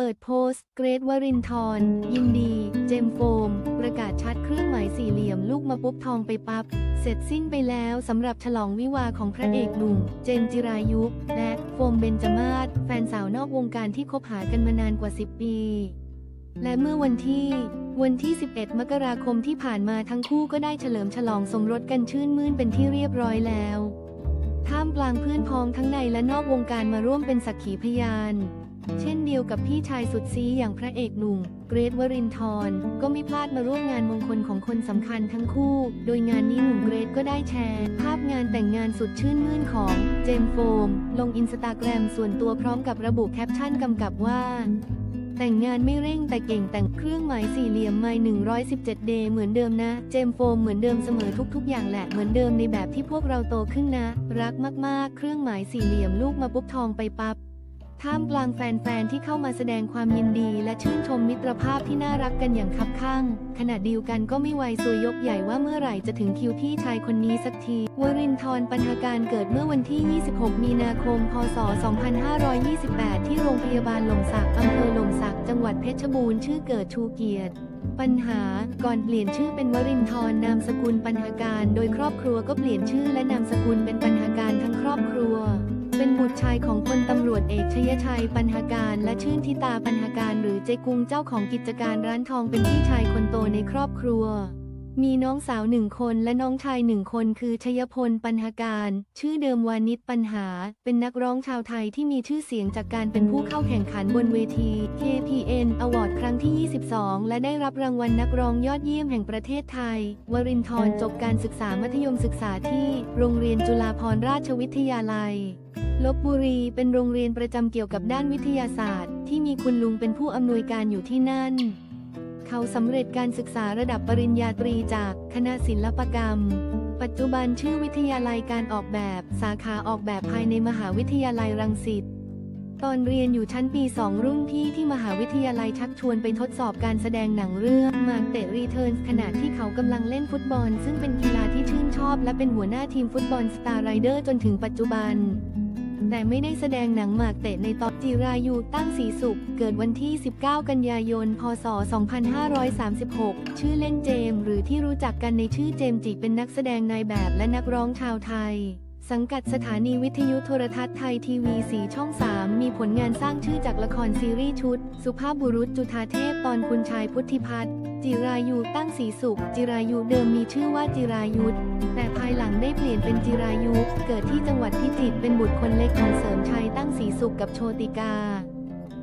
เปิดโพสต์ เกรทวรินทร์ยินดี เจมโฟม ประกาศชัดเครื่องหมายสี่เหลี่ยมลูกมาปุ๊บทองไปปับ๊บ เสร็จสิ้นไปแล้วสำหรับฉลองวิวาของพระเอกหนุ่ม เจมจิรายุ และโฟมเบนจมาศแฟนสาวนอกวงการที่คบหากันมานานกว่า 10 ปี และเมื่อวันที่วันที่ 11 มกราคมที่ผ่านมาทั้งคู่ก็ได้เฉลิมฉลองสมรสกันชื่นมื่นเป็นที่เรียบร้อยแล้ว ท่ามกลางเพื่อนพ้องทั้งในและนอกวงการมาร่วมเป็นสักขีพยาน เช่นเดียวกับพี่ชายสุดซีอย่างพระเอกหนุ่ม เกรทวรินทร์ก็ไม่พลาดมาร่วมงานมงคลของคนสำคัญทั้งคู่ โดยงานนี้หนุ่มเกรทก็ได้แชร์ ภาพงานแต่งงานสุดชื่นมื่นของเจมโฟม ลงอินสตาแกรมส่วนตัวพร้อมกับระบุแคปชั่นกำกับว่าแต่งงานไม่เร่งแต่เก่งแต่งเครื่องหมายสี่เหลี่ยมไม่117 เดย์เหมือนเดิมนะ เจมโฟมเหมือนเดิมเสมอทุกๆ อย่างแหละเหมือนเดิมในแบบที่พวกเราโตขึ้นนะ รักมากๆ เครื่องหมายสี่เหลี่ยมลูกมาปุ๊บทองไปปับ๊บ ท่ามกลางแฟน ๆ ที่เข้ามาแสดงความยินดี และชื่นชมมิตรภาพที่น่ารักกันอย่างคับข้าง ขณะเดียวกันก็ไม่ไวซวยยกใหญ่ว่าเมื่อไหร่จะถึงคิวพี่ชายคนนี้สักที วรินทร์ปัญหาการเกิดเมื่อวันที่ 26 มีนาคม พศ 2528 ที่โรงพยาบาลหล่มสักอำเภอหล่มสัก จังหวัดเพชรบูรณ์ชื่อเกิดชูเกียรติปัญหาก่อนเปลี่ยนชื่อเป็นวรินทร์นามสกุลปัญหาการ โดยครอบครัวก็เปลี่ยนชื่อและนามสกุลเป็นปัญหาการทั้งครอบครัว เป็นบุตรชายของพลตำรวจเอกชยชัยปัญหาการและชื่นทิตาปัญหาการหรือเจกุงเจ้าของกิจการร้านทองเป็นพี่ชายคนโตในครอบครัว มีน้องสาวหนึ่งคนและน้องชายหนึ่งคนคือชยพลปัญหาการ ชื่อเดิมวานิชปัญหา เป็นนักร้องชาวไทยที่มีชื่อเสียงจากการเป็นผู้เข้าแข่งขันบนเวที KPN Award ครั้งที่ 22 และได้รับรางวัลนักร้องยอดเยี่ยมแห่งประเทศไทย วรินทร์จบการศึกษามัธยมศึกษาที่ โรงเรียนจุฬาภรณราชวิทยาลัย ลบบุรีเป็นโรงเรียนประจำเกี่ยวกับด้านวิทยาศาสตร์ ที่มีคุณลุงเป็นผู้อำนวยการอยู่ที่นั่น เขาสำเร็จการศึกษาระดับปริญญาตรีจากคณะศิลปกรรม ปัจจุบันชื่อวิทยาลัยการออกแบบ สาขาออกแบบภายในมหาวิทยาลัยรังสิตตอนเรียนอยู่ชั้นปี 2 รุ่นพี่ที่มหาวิทยาลัยชักชวนไปทดสอบการแสดงหนังเรื่องมาเตะรีเทิร์นขณะที่เขากำลังเล่นฟุตบอล ซึ่งเป็นกีฬาที่ชื่นชอบ และเป็นหัวหน้าทีมฟุตบอลสตาร์ไรเดอร์จนถึงปัจจุบัน แต่ไม่ได้แสดงหนังหมากเตะในตอนจิรายุตั้งสีสุข เกิดวันที่ 19 กันยายน พศ 2536 ชื่อเล่นเจม หรือที่รู้จักกันในชื่อเจมจิเป็นนักแสดงนายแบบและนักร้องชาวไทย สังกัดสถานีวิทยุโทรทัศน์ไทยทีวีสีช่อง 3 มีผลงานสร้างชื่อจากละครซีรีส์ชุด สุภาพบุรุษจุธาเทพตอนคุณชายพุทธิพัฒน์จิรายุตั้งสีสุข จิรายุเดิมมีชื่อว่าจิรายุทธแต่ภายหลังได้เปลี่ยนเป็นจิรายุ เกิดที่จังหวัดพิจิตรเป็นบุตรคนเล็กของเสริมชัยตั้งสีสุขกับโชติกา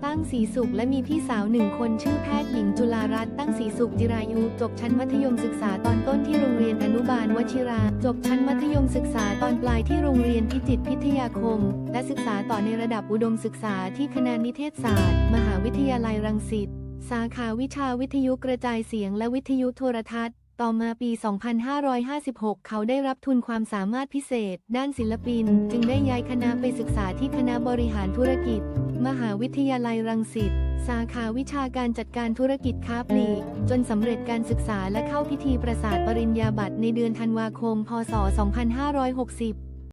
ตั้งสีสุขและมีพี่สาวหนึ่งคนชื่อแพทย์หญิงจุฬารัตน์ตั้งสีสุขจิรายุ จบชั้นมัธยมศึกษาตอนต้นที่โรงเรียนอนุบาลวชิรา จบชั้นมัธยมศึกษาตอนปลายที่โรงเรียนพิจิตรพิทยาคม และศึกษาต่อในระดับอุดมศึกษาที่คณะนิเทศศาสตร์ มหาวิทยาลัยรังสิต สาขาวิชาวิทยุกระจายเสียงและวิทยุโทรทัศน์ต่อมาปี 2556 เขาได้รับทุนความสามารถพิเศษ ด้านศิลปิน จึงได้ย้ายคณะไปศึกษาที่คณะบริหารธุรกิจ มหาวิทยาลัยรังสิต สาขาวิชาการจัดการธุรกิจค้าปลีก จนสำเร็จการศึกษาและเข้าพิธีประสาทปริญญาบัตรในเดือนธันวาคม พศ 2560